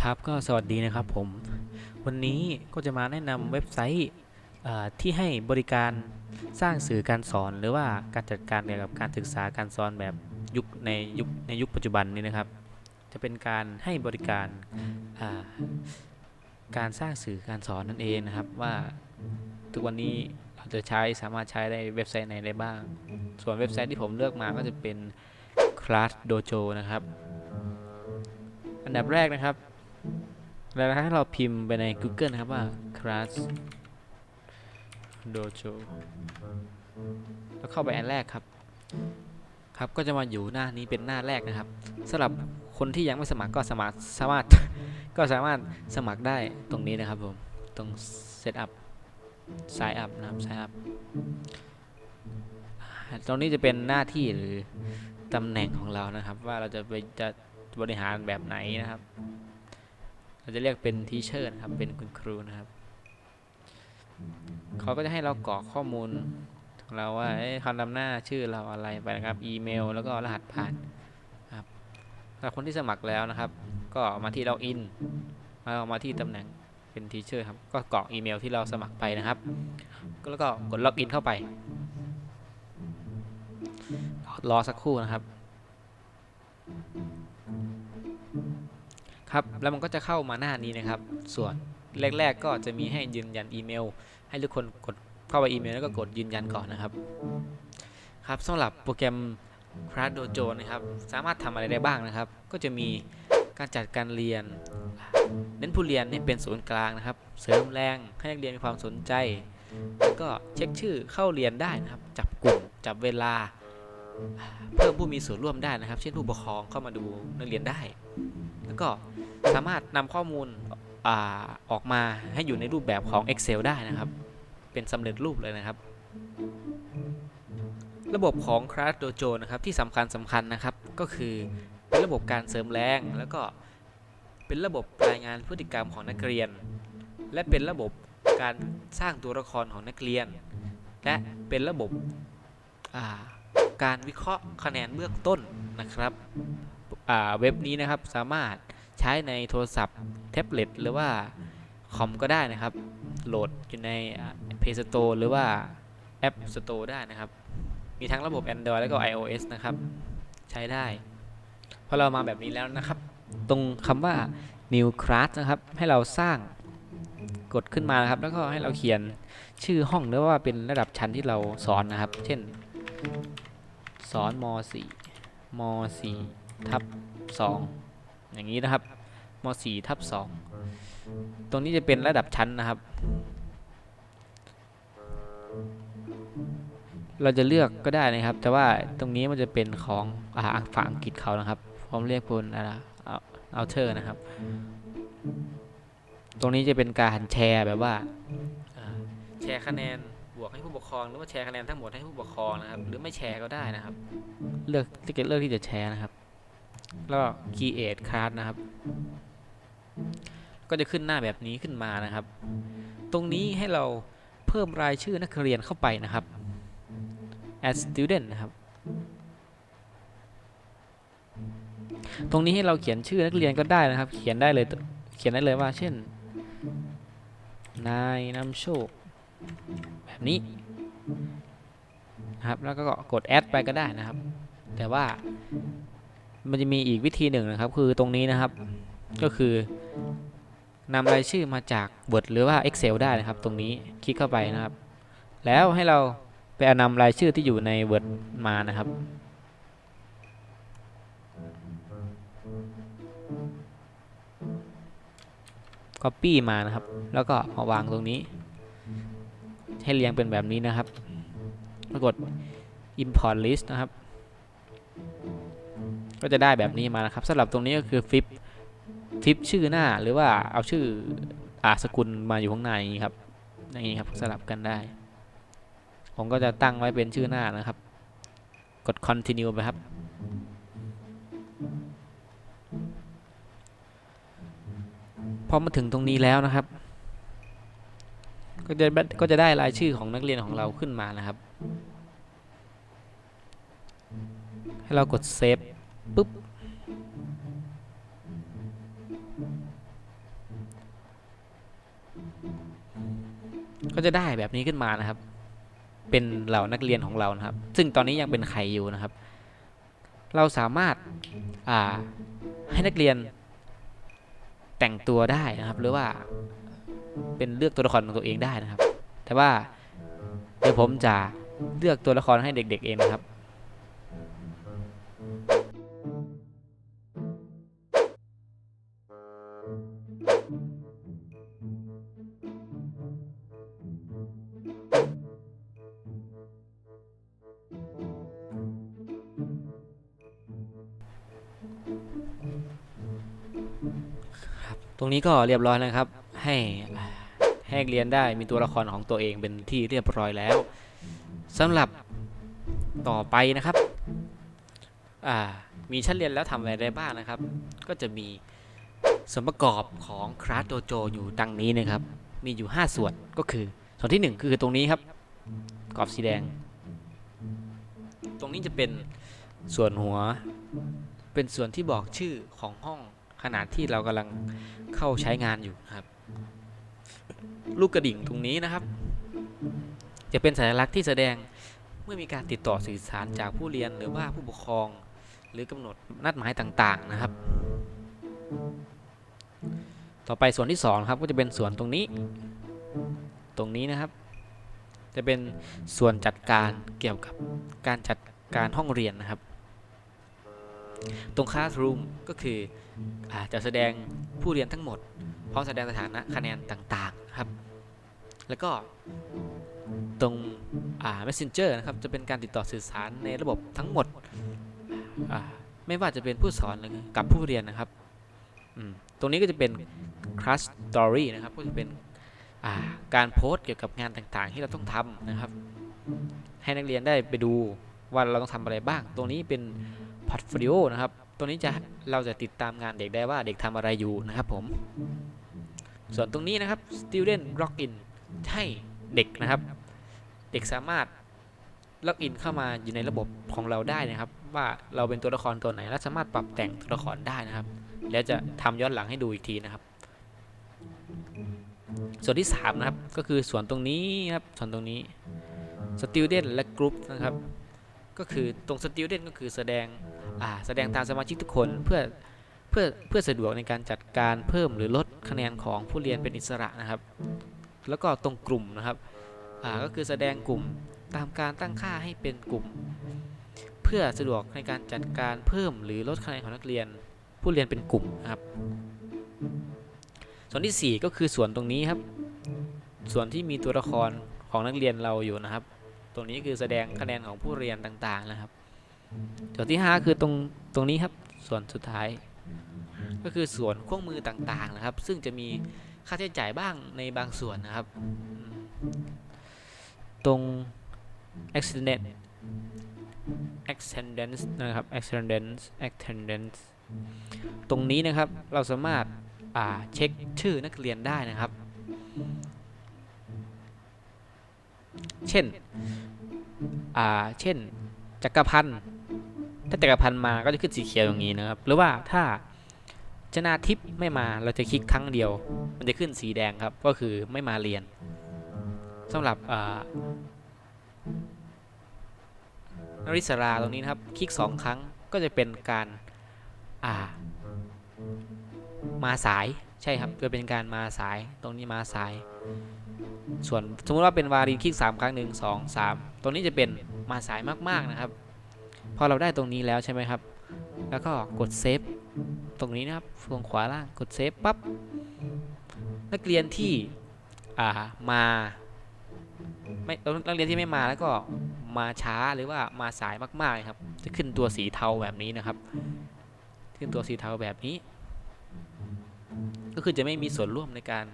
ครับก็สวัสดีนะครับผม วันนี้ก็จะมาแนะนำเว็บไซต์ที่ให้บริการสร้างสื่อการสอนหรือว่าการจัดการเกี่ยวกับการศึกษาการสอนแบบยุคในยุคในยุคปัจจุบันนี้นะครับ จะเป็นการให้บริการ การสร้างสื่อการสอนนั่นเองนะครับว่าทุกวันนี้เราจะใช้สามารถใช้ในเว็บไซต์ไหนได้บ้าง ส่วนเว็บไซต์ที่ผมเลือกมาก็จะเป็น Class Dojo นะครับ อันดับแรกนะครับแล้วถ้าเราพิมพ์ไปใน Google นะครับว่า class dojo แล้วเข้าไปอันแรกครับ ครับก็จะมาอยู่หน้านี้เป็นหน้าแรกนะครับสำหรับคนที่ยังไม่สมัครก็สมัครสามารถ ก็สามารถสมัครได้ตรงนี้นะครับผม ตรง setup sign up นะครับ sign up อ่าตรงนี้จะเป็นหน้าที่หรือตำแหน่งของเรานะครับ ว่าเราจะไปจะบริหารแบบไหนนะครับ เราจะเรียกเป็นทีเชอร์นะครับ เป็นคุณครูนะครับ เขาก็จะให้เรากรอกข้อมูลของเราว่าคำนำหน้าชื่อเราอะไรไปนะครับ อีเมล แล้วก็รหัสผ่าน สำหรับคนที่สมัครแล้วนะครับ ก็มาที่ล็อกอินมามาที่ตำแหน่งเป็นทีเชอร์ครับ ก็กรอกอีเมลที่เราสมัครไปนะครับ แล้วก็กดล็อกอินเข้าไป รอสักครู่นะครับ ครับ แล้วมันก็จะเข้ามาหน้านี้นะครับ ส่วนแรก ๆ ก็จะมีให้ยืนยันอีเมล ให้ทุกคนกดเข้าไปอีเมลแล้วก็กดยืนยันก่อนนะครับ ครับสำหรับโปรแกรม Class Dojo นะครับ สามารถทำอะไรได้บ้างนะครับ ก็จะมีการจัดการเรียน เน้นผู้เรียนเนี่เป็นศูนย์กลางนะครับ เสริมแรงให้นักเรียนมีความสนใจ แล้วก็เช็คชื่อเข้าเรียนได้นะครับ จับกลุ่ม จับเวลา เพิ่มผู้มีส่วนร่วมได้นะครับ เช่นผู้ปกครองเข้ามาดูนักเรียนได้ แล้วก็สามารถนำข้อมูลอออกมาให้อยู่ในรูปแบบของ Excel ได้นะครับ เป็นสำเร็จรูปเลยนะครับ ระบบของ Class Dojo นะครับที่สำคัญสำคัญนะครับ ก็คือเป็นระบบการเสริมแรง แล้วก็เป็นระบบรายงานพฤติกรรมของนักเรียน และเป็นระบบการสร้างตัวละครของนักเรียน และเป็นระบบาการวิเคราะห์คะแนนเบื้องต้นนะครับเว็บนี้นะครับสามารถใช้ในโทรศัพท์แท็บเล็ตหรือว่าคอมก็ได้นะครับ โหลดอยู่ใน Play Store หรือว่า App Store ได้นะครับ มีทั้งระบบ Android แล้วก็ iOS นะครับ ใช้ได้พอเรามาแบบนี้แล้วนะครับ ตรงคำว่า New Class นะครับ ให้เราสร้างกดขึ้นมานะครับ แล้วก็ให้เราเขียนชื่อห้องหรือว่าเป็นระดับชั้นที่เราสอนนะครับ เช่น สอนม .4 ม .4 ทับ2อย่างนี้นะครับม .4 ทับ2ตรงนี้จะเป็นระดับชั้นนะครับ เราจะเลือกก็ได้นะครับ แต่ว่าตรงนี้มันจะเป็นของอาฝั่งอังกฤษเขานะครับผมเรียกพลอะไรเอาเทอร์นะครับ ตรงนี้จะเป็นการแชร์แบบว่าอ่าแชร์คะแนนบวกให้ผู้ปกครองหรือว่าแชร์คะแนนทั้งหมดให้ผู้ปกครองนะครับ หรือไม่แชร์ก็ได้นะครับ เลือกที่จะเลือกที่จะแชร์นะครับ แล้วก็ create card นะครับ ก็จะขึ้นหน้าแบบนี้ขึ้นมานะครับ ตรงนี้ให้เราเพิ่มรายชื่อนักเรียนเข้าไปนะครับ add student นะครับ ตรงนี้ให้เราเขียนชื่อนักเรียนก็ได้นะครับ เขียนได้เลย เขียนได้เลยว่า เช่น นายนำโชค แบบนี้นะครับ แล้วก็กด add ไปก็ได้นะครับ แต่ว่ามันจะมีอีกวิธีหนึ่งนะครับ คือตรงนี้นะครับ ก็คือนำรายชื่อมาจาก Word หรือว่า Excel ได้นะครับ ตรงนี้คลิกเข้าไปนะครับ แล้วให้เรา เอานำรายชื่อที่อยู่ใน Word มานะครับ Copy มานะครับ แล้วก็มาวางตรงนี้ ให้เรียงเป็นแบบนี้นะครับแล้วกด import list นะครับ ก็จะได้แบบนี้มานะครับสำหรับตรงนี้ก็คือฟิปฟิปชื่อหน้าหรือว่าเอาชื่ออาสกุลมาอยู่ข้างในอย่างนี้ครับอย่างนี้ครับสลับกันได้ ผมก็จะตั้งไว้เป็นชื่อหน้านะครับ กด continue ไปครับ พอมาถึงตรงนี้แล้วนะครับ ก็จะก็จะได้รายชื่อของนักเรียนของเราขึ้นมานะครับ ให้เรากดเซฟปุ๊บก็จะได้แบบนี้ขึ้นมานะครับ เป็นเหล่านักเรียนของเรานะครับ ซึ่งตอนนี้ยังเป็นไข่อยู่นะครับ เราสามารถาให้นักเรียนแต่งตัวได้นะครับ หรือว่าเป็นเลือกตัวละครของตัวเองได้นะครับ แต่ว่าเดี๋ยวผมจะเลือกตัวละครให้เด็ก ๆ เองนะครับ นี้ก็เรียบร้อยแล้วครับ ให้ให้นักเรียนได้มีตัวละครของตัวเองเป็นที่เรียบร้อยแล้วสำหรับต่อไปนะครับอ่ามีชั้นเรียนแล้วทำอะไรได้บ้างนะครับ ก็จะมีส่วนประกอบของคลาสโดโจอยู่ดังนี้นะครับ มีอยู่ 5 ส่วนก็คือ ส่วนที่ 1 คือตรงนี้ครับกรอบสีแดง ตรงนี้จะเป็นส่วนหัว เป็นส่วนที่บอกชื่อของห้อง ขนาดที่เรากำลังเข้าใช้งานอยู่นะครับ ลูกกระดิ่งตรงนี้นะครับ จะเป็นสัญลักษณ์ที่แสดงเมื่อมีการติดต่อสื่อสารจากผู้เรียนหรือว่าผู้ปกครอง หรือกำหนดนัดหมายต่างๆนะครับ ต่อไปส่วนที่สองครับก็จะเป็นส่วนตรงนี้ ตรงนี้นะครับ จะเป็นส่วนจัดการเกี่ยวกับการจัดการห้องเรียนนะครับ ตรง classroom ก็คืออจะแสดงผู้เรียนทั้งหมด พร้อมแสดงสถานะคะแนนต่างๆครับ แล้วก็ตรง messenger นะครับ จะเป็นการติดต่อสื่อสารในระบบทั้งหมด ไม่ว่าจะเป็นผู้สอนหรือกับผู้เรียนนะครับ ตรงนี้ก็จะเป็น class story นะครับ ก็จะเป็นการโพสต์เกี่ยวกับงานต่างๆ ที่เราต้องทำนะครับ ให้นักเรียนได้ไปดูว่าเราต้องทำอะไรบ้าง ตรงนี้เป็น พอร์ตโฟลิโอนะครับตรงนี้จะเราจะติดตามงานเด็กได้ว่าเด็กทำอะไรอยู่นะครับผม ส่วนตรงนี้นะครับ student login ให้เด็กนะครับ เด็กสามารถล็อกอินเข้ามาอยู่ในระบบของเราได้นะครับ ว่าเราเป็นตัวละครตัวไหนและสามารถปรับแต่งตัวละครได้นะครับ แล้วจะทำย้อนหลังให้ดูอีกทีนะครับ ส่วนที่3นะครับก็คือส่วนตรงนี้ครับส่วนตรงนี้ student และ group นะครับ ก็คือตรง student ก็คือแสดงอ่าแสดงตามสมาชิกทุกคนเพื่อเพื่อเพื่อสะดวกในการจัดการเพิ่มหรือลดคะแนนของผู้เรียนเป็นอิสระนะครับ แล้วก็ตรงกลุ่มนะครับอ่าก็คือแสดงกลุ่มตามการตั้งค่าให้เป็นกลุ่ม เพื่อสะดวกในการจัดการเพิ่มหรือลดคะแนนของนักเรียน ผู้เรียนเป็นกลุ่มนะครับ ส่วนที่ 4 ก็คือส่วนตรงนี้ครับ ส่วนที่มีตัวละครของนักเรียนเราอยู่นะครับ ตรงนี้คือแสดงคะแนนของผู้เรียนต่างๆนะครับ ส่วนที่ 5 คือตรงตรงนี้ครับ ส่วนสุดท้าย ก็คือส่วนเครื่องมือต่างๆนะครับ ซึ่งจะมีค่าใช้จ่ายบ้างในบางส่วนนะครับ ตรง accident accidents นะครับ accidents accidents ตรงนี้นะครับเราสามารถอ่าเช็คชื่อนักเรียนได้นะครับ เช่น อ่าเช่นจักรพันธ์ถ้าจักรพันธ์มาก็จะขึ้นสีเขียวอย่างนี้นะครับ หรือว่าถ้าชนาทิพย์ไม่มาเราจะคลิกครั้งเดียว มันจะขึ้นสีแดงครับก็คือไม่มาเรียนสำหรับนริศราตรงนี้นะครับคลิกสองครั้งก็จะเป็นการามาสายใช่ครับจะเป็นการมาสายตรงนี้มาสาย ส่วนสมมติว่าเป็นวารีคลิก 3 ครั้งหนึ่งสองสามตรงนี้จะเป็นมาสายมาก ๆ นะครับ พอเราได้ตรงนี้แล้วใช่ไหมครับ แล้วก็กดเซฟตรงนี้นะครับตรงขวาล่างกดเซฟปั๊บนักเรียนที่อ่ามาไม่นักเรียนที่ไม่มาแล้วก็มาช้าหรือว่ามาสายมากๆครับ จะขึ้นตัวสีเทาแบบนี้นะครับ ขึ้นตัวสีเทาแบบนี้ ก็คือจะไม่มีส่วนร่วมในการ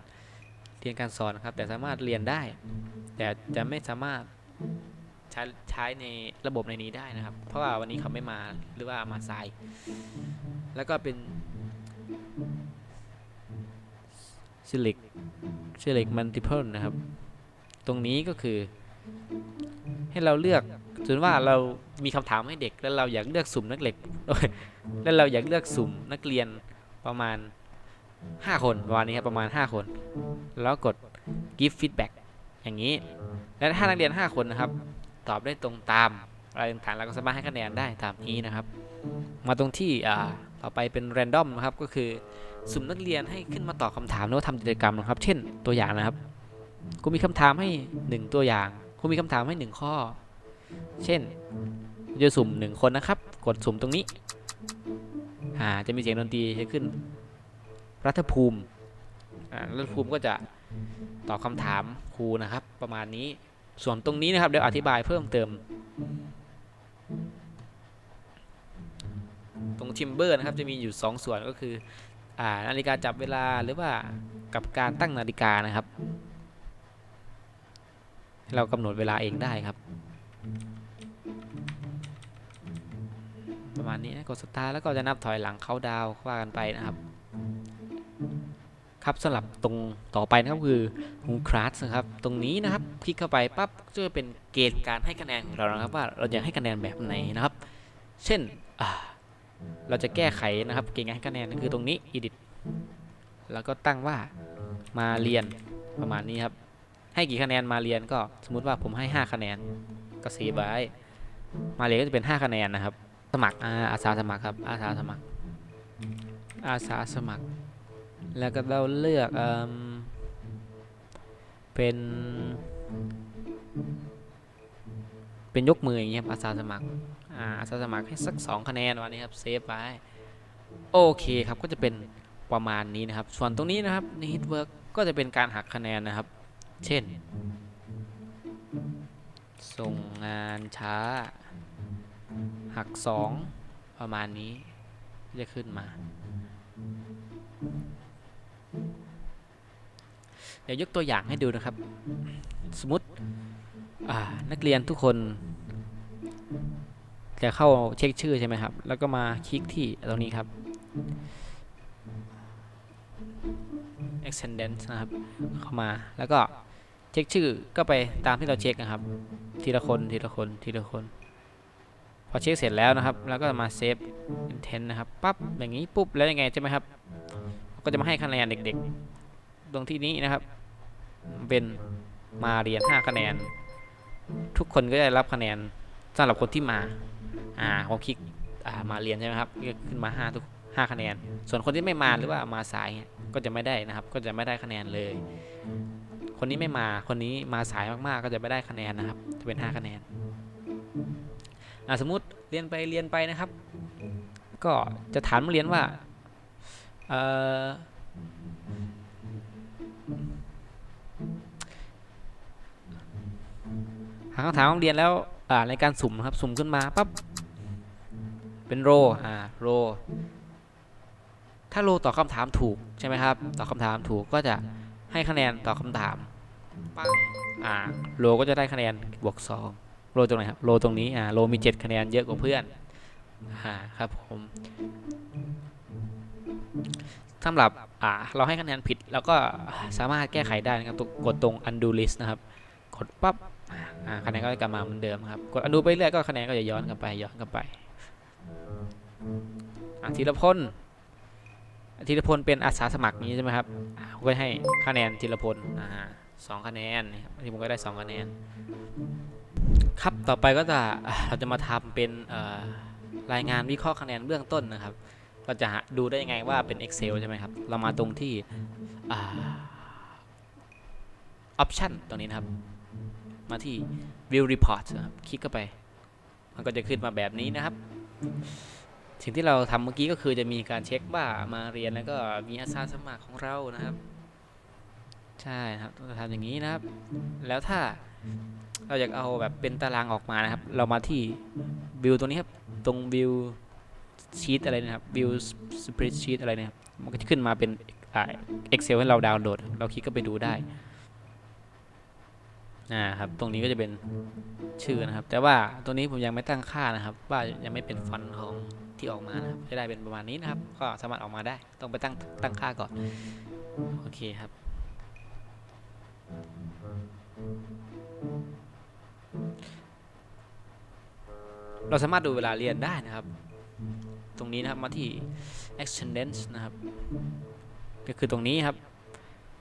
เรียนการสอนนะครับ แต่สามารถเรียนได้ แต่จะไม่สามารถใช้ใช้ในระบบในนี้ได้นะครับ เพราะว่าวันนี้เขาไม่มาหรือว่ามาสาย แล้วก็เป็น select select multiple นะครับ ตรงนี้ก็คือ ให้เราเลือกสมมติว่าเรามีคำถามให้เด็กแล้วเราอยากเลือกสุ่มนักเล็กแล้วเราอยากเลือกสุ่มนักเรียนประมาณ 5 คนประมาณนี้ครับประมาณ 5 คน แล้วกด give feedback อย่างนี้ และถ้านักเรียน 5 คนนะครับ ตอบได้ตรงตามอะไรต่างๆเราก็สามารถให้คะแนนได้ตามนี้นะครับ มาตรงที่อ่าต่อไปเป็น random นะครับก็คือสุ่มนักเรียนให้ขึ้นมาตอบคำถามหรือว่าทำกิจกรรมนะครับ เช่นตัวอย่างนะครับครูมีคำถามให้ 1 ตัวอย่างครูมีคำถามให้ 1 ข้อ เช่นจะสุ่ม 1 คนนะครับ กดสุ่มตรงนี้อ่าจะมีเสียงดนตรีให้ขึ้น รัฐภูมิรัฐภูมิก็จะตอบคำถามครูนะครับ ประมาณนี้ส่วนตรงนี้นะครับเดี๋ยวอธิบายเพิ่มเติม ตรงทิมเบอร์นะครับจะมีอยู่ 2 ส่วนก็คืออนาฬิกาจับเวลาหรือว่ากับการตั้งนาฬิกานะครับ เรากำหนดเวลาเองได้ครับ ประมาณนี้นะกดสตาร์แล้วก็จะนับถอยหลังเข้าดาวว่ากันไปนะครับ ครับสำหรับตรงต่อไปนะครับคือฮูคลาสนะครับตรงนี้นะครับคลิกเข้าไปปั๊บก็จะเป็นเกณฑ์การให้คะแนนของเรานะครับ ว่าเราจะให้คะแนนแบบไหนนะครับ เช่นเราจะแก้ไขนะครับ เกณฑ์การให้คะแนนก็คือตรงนี้ edit แล้วก็ตั้งว่ามาเรียนประมาณนี้ครับ ให้กี่คะแนนมาเรียนก็สมมุติว่าผมให้ 5 คะแนนก็สีไว้มาเรียนก็จะเป็น 5 คะแนนนะครับ สมัครอาสาสมัครครับอาสาสมัครอาสาสมัคร แล้วก็เราเลือกเอเป็น เป็นยกมืออย่างเงี้ยอาสาสมัครอาอาสาสมัครให้สัก 2 คะแนนวันนี้ครับเซฟไว้โอเคครับก็จะเป็นประมาณนี้นะครับ ส่วนตรงนี้นะครับใน hit work ก็จะเป็นการหักคะแนนนะครับ เช่น ส่งงานช้า หัก 2 ประมาณนี้จะขึ้นมา ดี๋ยวยกตัวอย่างให้ดูนะครับ สมมตินักเรียนทุกคน จะเข้าเช็คชื่อใช่ไหมครับ แล้วก็มาคลิกที่ตรงนี้ครับ extendence นะครับ เข้ามาแล้วก็เช็คชื่อก็ไปตามที่เราเช็คนะครับ ทีละคนทีละคนทีละคน พอเช็คเสร็จแล้วนะครับ แล้วก็มาเซฟ intent นะครับปั๊บอย่างนี้ปุ๊บแล้วยังไงใช่ไหมครับ ก็จะมาให้คะแนนเด็กๆ ตรงที่นี้นะครับ เป็นมาเรียน5คะแนน ทุกคนก็ได้รับคะแนนสำหรับคนที่มา อ่าผมคลิกอ่ามาเรียนใช่ไหมครับก็ขึ้นมา5ทุก5คะแนน ส่วนคนที่ไม่มาหรือว่ามาสายเนี่ยก็จะไม่ได้นะครับ ก็จะไม่ได้คะแนนเลย คนนี้ไม่มาคนนี้มาสายมากๆ ก็จะไม่ได้คะแนนนะครับ จะเป็น 5 คะแนนอ่าสมมุติเรียนไปเรียนไปนะครับ ก็จะถามเรียนว่าเอ่อาคำถามของเรียนแล้วอ่าในการสุ่มนะครับสุ่มขึ้นมาปั๊บเป็นโรอ่าโรถ้าโรตอบคำถามถูกใช่ไหมครับตอบคำถามถูกก็จะให้คะแนนตอบคำถามปังอ่าโรก็จะได้คะแนนบวกสองโรตรงไหนครับโรตรงนี้อ่าโรมี 7 คะแนนเยอะกว่าเพื่อนอ่าครับผมสำหรับอ่าเราให้คะแนนผิด แล้วก็สามารถแก้ไขได้นะครับกดตรง undo list นะครับ กดปั๊บ คะแนนก็จะกลับมาเหมือนเดิมครับ กด undo ไปเรื่อยก็คะแนนก็จะย้อนกลับไปย้อนกลับไปอธีรพลธีรพลเป็นอาสาสมัครนี้ใช่ไหมครับผมก็ให้คะแนนธีรพลสองคะแนนครับที่ผมก็ได้สองคะแนน ครับต่อไปก็จะเราจะมาทำเป็นรายงานวิเคราะห์คะแนนเบื้องต้นนะครับ เราจะดูได้ยังไงว่าเป็น Excel ใช่ไหมครับ เรามาตรงที่อ่า option ตรงนี้นะครับ มาที่ view report นะครับคลิกเข้าไป มันก็จะขึ้นมาแบบนี้นะครับ สิ่งที่เราทำเมื่อกี้ก็คือจะมีการเช็คว่ามาเรียนแล้วก็มีอาสาสมัครของเรานะครับ ใช่ครับต้องทำอย่างนี้นะครับ แล้วถ้าเราอยากเอาแบบเป็นตารางออกมานะครับ เรามาที่ view ตรงนี้ครับ ตรง view sheet อะไรนะครับ view spreadsheet อะไรนะครับ มันก็จะขึ้นมาเป็นอ่า Excel ให้เราดาวน์โหลด เราคลิกก็ไปดูได้ อ่าครับตรงนี้ก็จะเป็นชื่อนะครับ แต่ว่าตัวนี้ผมยังไม่ตั้งค่านะครับ ว่ายังไม่เป็นฟอนต์ของที่ออกมานะครับจะได้เป็นประมาณนี้นะครับ ก็สามารถออกมาได้ต้องไปตั้งตั้งค่าก่อนโอเคครับเราสามารถดูเวลาเรียนได้นะครับ ตรงนี้นะครับมาที่ attendance นะครับ ก็คือตรงนี้ครับ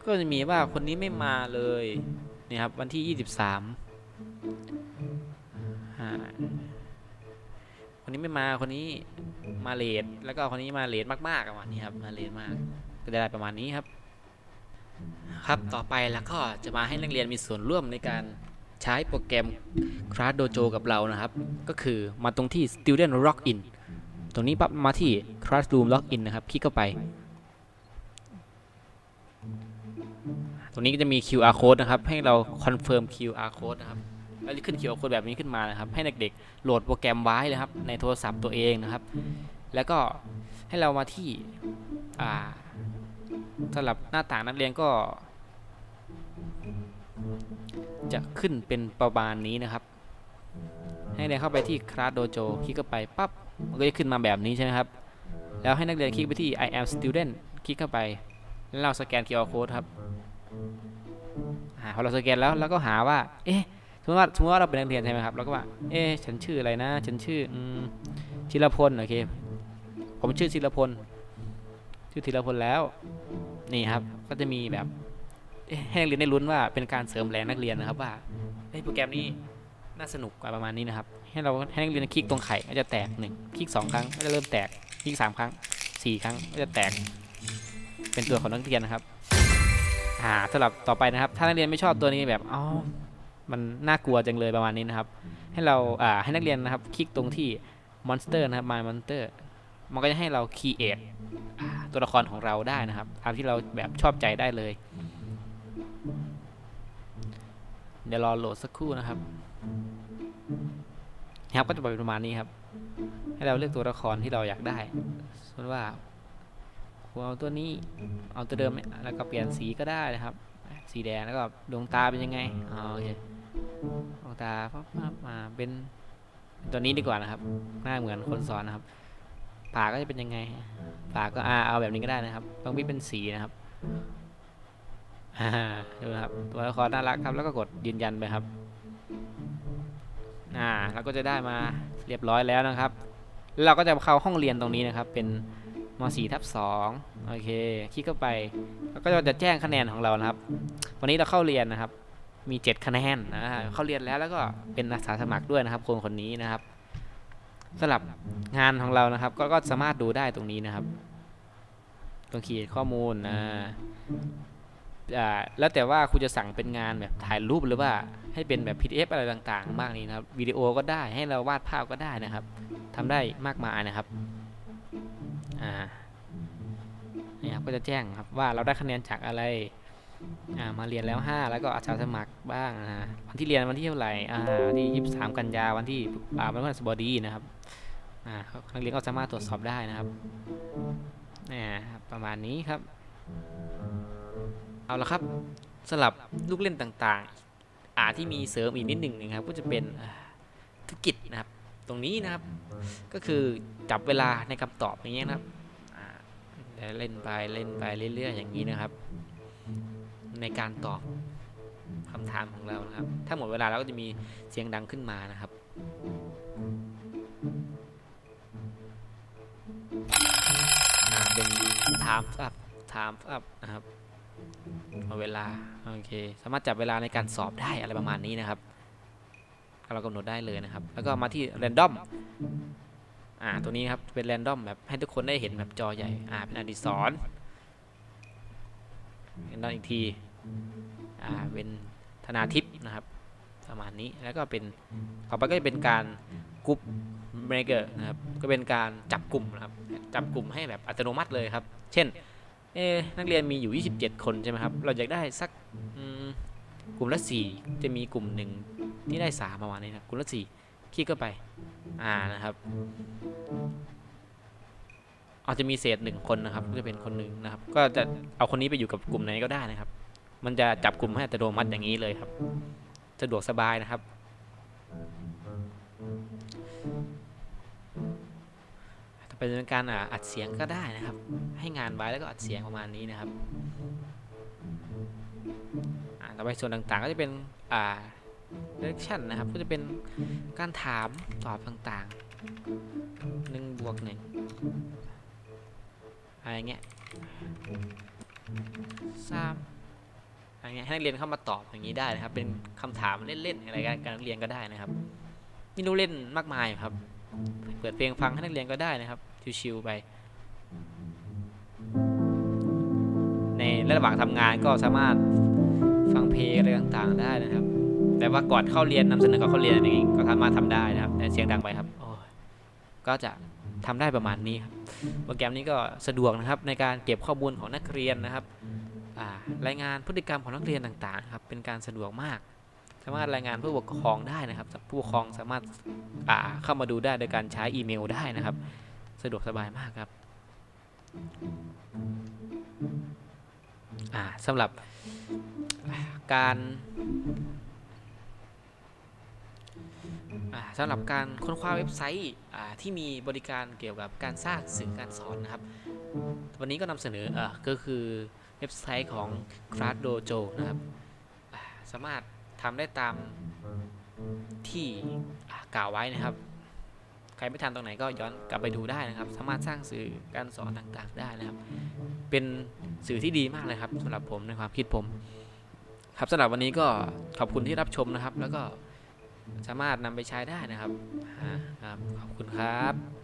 ก็จะมีว่าคนนี้ไม่มาเลย นี่ครับ วันที่ 23คนนี้ไม่มาคนนี้มาเลทแล้วก็คนนี้มาเลทมากๆประมาณนี้ครับมาเลทมากก็จะได้ประมาณนี้ครับ ครับต่อไปแล้วก็จะมาให้นักเรียนมีส่วนร่วมในการใช้โปรแกรม Class Dojo กับเรานะครับ ก็คือมาตรงที่ Student Login ตรงนี้ปั๊บมาที่ Classroom Login นะครับ คลิกเข้าไป รงนี้ก็จะมี QR code นะครับ ให้เรา confirm QR code นะครับแล้วขึ้น QR code แบบนี้ขึ้นมานะครับ ให้เด็กๆ โหลดโปรแกรมไว้นะครับ ในโทรศัพท์ตัวเองนะครับ แล้วก็ให้เรามาที่อ่าสำหรับหน้าต่างนักเรียนก็ จะขึ้นเป็นประมาณนี้นะครับ ให้เรียนเข้าไปที่ Class Dojo คลิกเข้าไปปั๊บมันก็จะขึ้นมาแบบนี้ใช่ไหมครับ แล้วให้นักเรียนคลิกไปที่ I am student คลิกเข้าไป แล้วเราสแกน QR code ครับ อ่าพอเราสแกนแล้วเราก็หาว่า เอ๊ะสมมติว่าสมมติว่าเราเป็นนักเรียนใช่ไหมครับเราก็ว่า เอ๊ะฉันชื่ออะไรนะ ฉันชื่ออืมชิรพลโอเค ผมชื่อชิรพล ชื่อธีรพลแล้ว นี่ครับ ก็จะมีแบบให้นักเรียนได้ลุ้นว่าเป็นการเสริมแรงนักเรียนนะครับว่าเฮ้โปรแกรมนี้น่าสนุกกว่าประมาณนี้นะครับ ให้เราให้นักเรียนคลิกตรงไข่ก็จะแตกหนึ่งคลิกสองครั้งก็จะเริ่มแตกคลิกสามครั้งสี่ครั้งก็จะแตก เป็นตัวของนักเรียนนะครับ อ่าสำหรับต่อไปนะครับ ถ้านักเรียนไม่ชอบตัวนี้แบบอ๋อมันน่ากลัวจังเลยประมาณนี้นะครับ ให้เราอ่าให้นักเรียนนะครับ คลิกตรงที่ monster นะครับ my monster มันก็จะให้เรา create อ่าตัวละครของเราได้นะครับตามที่เราแบบชอบใจได้เลย เดี๋ยวรอโหลดสักครู่นะครับนะครับก็จะเป็นประมาณนี้ครับ ให้เราเลือกตัวละครที่เราอยากได้สมมติว่า ผมเอาตัวนี้ เอาตัวเดิมเนี่ยแล้วก็เปลี่ยนสีก็ได้นะครับ สีแดงแล้วก็ดวงตาเป็นยังไงอ๋อโอเคดวงตาปั๊บมาเป็นตัวนี้ดีกว่านะครับ หน้าเหมือนคนสอนนะครับปากก็จะเป็นยังไงปากก็อาเอาแบบนี้ก็ได้นะครับ ต้องมีเป็นสีนะครับดูนะครับ ตัวละครน่ารักครับ แล้วก็กดยืนยันไปครับ อ่าเราก็จะได้มาเรียบร้อยแล้วนะครับแล้วเราก็จะเข้าห้องเรียนตรงนี้นะครับ เป็น ม .4 ทับ2โอเค คลิกเข้าไปแล้วก็จะแจ้งคะแนนของเรานะครับ วันนี้เราเข้าเรียนนะครับ มี 7 คะแนนนะเข้าเรียนแล้วแล้วก็เป็นอาสาสมัครด้วยนะครับคนคนนี้นะครับสำหรับงานของเรานะครับ ก็ก็สามารถดูได้ตรงนี้นะครับ ตรงขีดข้อมูลนะแล้วแต่ว่าคุณจะสั่งเป็นงานแบบถ่ายรูปหรือว่าให้เป็นแบบ PDF อะไรต่างๆ มากนี้นะครับวิดีโอก็ได้ให้เราวาดภาพก็ได้นะครับทำได้มากมายนะครับ อ่านี่ครับก็จะแจ้งครับว่าเราได้คะแนนจากอะไรอ่ามาเรียนแล้ว 5 แล้วก็อาสาสมัครบ้างนะวันที่เรียนวันที่เท่าไหร่อ่าวันที่ 23 กันยาวันที่อ่าวันพฤหัสบดีนะครับอ่านักเรียนก็สามารถตรวจสอบได้นะครับนี่ครับประมาณนี้ครับ เอาละครับสลับลูกเล่นต่างๆอ่าที่มีเสริมอีกนิดหนึ่งนะครับก็จะเป็นธุรกิจนะครับ ตรงนี้นะครับ ก็คือจับเวลาในคำตอบอย่างเงี้ยนะครับอ่าเล่นไปเล่นไปเรื่อยๆอย่างนี้นะครับ ในการตอบคำถามของเรานะครับ ถ้าหมดเวลาเราก็จะมีเสียงดังขึ้นมานะครับอ่าเป็น time up time up นะครับเอาเวลาโอเคสามารถจับเวลาในการสอบได้อะไรประมาณนี้นะครับ เรากำหนดได้เลยนะครับ แล้วก็มาที่ random อ่าตัวนี้ครับเป็น random แบบให้ทุกคนได้เห็นแบบจอใหญ่อ่าเป็นอดิศร random อีกทีอ่าเป็นธนาทิพย์นะครับประมาณนี้แล้วก็เป็นต่อไปก็จะเป็นการกรุ๊ปเมเกอร์นะครับก็เป็นการจับกลุ่มนะครับจับกลุ่มให้แบบอัตโนมัติเลยครับ เช่นเอ๊นักเรียนมีอยู่ 27 คนใช่ไหมครับ เราอยากได้สัก กลุ่มละ4จะมีกลุ่มหนึ่งที่ได้3ประมาณนี้นะกลุ่มละ4คลิกเข้าไป อ่านะครับอาจจะมีเศษหนึ่งคนนะครับก็จะเป็นคนหนึ่งนะครับ ก็จะเอาคนนี้ไปอยู่กับกลุ่มไหนก็ได้นะครับ มันจะจับกลุ่มให้อัตโนมัติอย่างนี้เลยครับ สะดวกสบายนะครับ ถ้าเป็นการอัดเสียงก็ได้นะครับ ให้งานไว้แล้วก็อัดเสียงประมาณนี้นะครับ ต่อไปส่วนต่างๆ ก็จะเป็นอ่า direction นะครับ ก็จะเป็นการถามตอบต่างๆหนึ่งบวกหนึ่งอะไรเงี้ยสามอะไรเงี้ยให้นักเรียนเข้ามาตอบอย่างนี้ได้นะครับ เป็นคำถามเล่นๆอะไรกันกับนักเรียนก็ได้นะครับมีลูกเล่นมากมายครับ เปิดเพลงฟังให้นักเรียนก็ได้นะครับ ชิวๆไป ในระหว่างทำงานก็สามารถ ฟังเพลงอะไรต่างๆ ได้นะครับ แต่ว่าก่อนเข้าเรียนนำเสนอก่อนเข้าเรียนอะไรอย่างงี้ก็สามารถทำได้นะครับแต่เสียงดังไปครับโอ้ยก็จะทำได้ประมาณนี้ครับโปรแกรมนี้ก็สะดวกนะครับในการเก็บข้อมูลของนักเรียนนะครับอ่ารายงานพฤติกรรมของนักเรียนต่างๆครับเป็นการสะดวกมาก สามารถรายงานผู้ปกครองได้นะครับ ผู้ปกครองสามารถอ่าเข้ามาดูได้โดยการใช้อีเมลได้นะครับ สะดวกสบายมากครับ อ่าสำหรับการสำหรับการค้นคว้าเว็บไซต์ที่มีบริการเกี่ยวกับการสร้างสื่อการสอนนะครับ วันนี้ก็นำเสนออก็คือเว็บไซต์ของ Class Dojo นะครับสามารถทำได้ตามที่กล่าวไว้นะครับ ใครไม่ทันตรงไหนก็ย้อนกลับไปดูได้นะครับ สามารถสร้างสื่อการสอนต่างๆ ได้นะครับ เป็นสื่อที่ดีมากเลยครับสำหรับผมในความคิดผม ครับสำหรับวันนี้ก็ขอบคุณที่รับชมนะครับ แล้วก็สามารถนำไปใช้ได้นะครับครับขอบคุณครับ